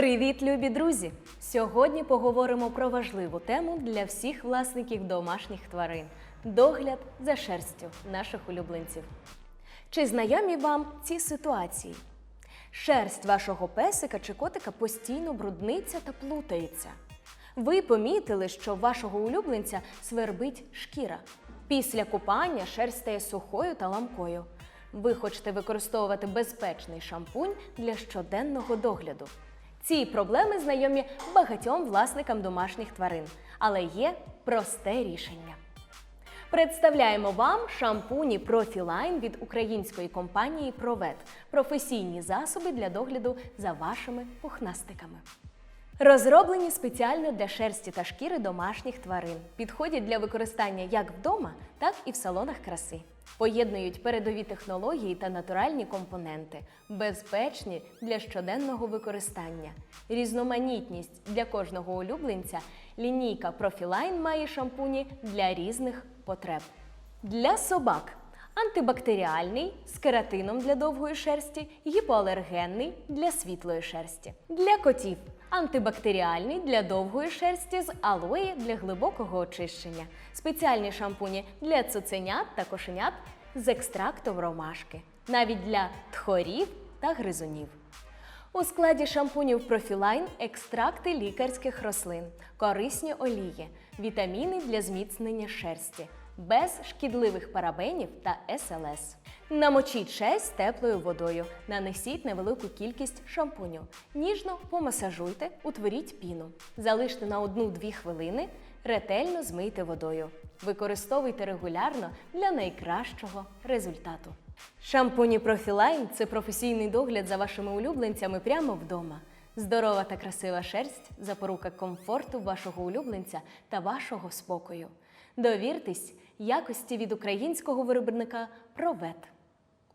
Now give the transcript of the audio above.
Привіт, любі друзі! Сьогодні поговоримо про важливу тему для всіх власників домашніх тварин догляд за шерстю наших улюбленців. Чи знайомі вам ці ситуації? Шерсть вашого песика чи котика постійно брудниться та плутається. Ви помітили, що вашого улюбленця свербить шкіра. Після купання шерсть стає сухою та ламкою. Ви хочете використовувати безпечний шампунь для щоденного догляду. Ці проблеми знайомі багатьом власникам домашніх тварин, але є просте рішення. Представляємо вам шампуні Profiline від української компанії Провет професійні засоби для догляду за вашими пухнастиками. Розроблені спеціально для шерсті та шкіри домашніх тварин. Підходять для використання як вдома, так і в салонах краси. Поєднують передові технології та натуральні компоненти, безпечні для щоденного використання. Різноманітність для кожного улюбленця. Лінійка Profiline має шампуні для різних потреб. Для собак антибактеріальний з кератином для довгої шерсті, гіпоалергенний для світлої шерсті. Для котів антибактеріальний для довгої шерсті з алої для глибокого очищення. Спеціальні шампуні для цуценят та кошенят з екстрактом ромашки, навіть для тхорів та гризунів. У складі шампунів Profiline екстракти лікарських рослин, корисні олії, вітаміни для зміцнення шерсті, без шкідливих парабенів та СЛС. Намочіть шерсть теплою водою, нанесіть невелику кількість шампуню. Ніжно помасажуйте, утворіть піну. Залиште на 1-2 хвилини, ретельно змийте водою. Використовуйте регулярно для найкращого результату. Шампуні Profiline – це професійний догляд за вашими улюбленцями прямо вдома. Здорова та красива шерсть запорука комфорту вашого улюбленця та вашого спокою. Довіртесь якості від українського виробника Провет.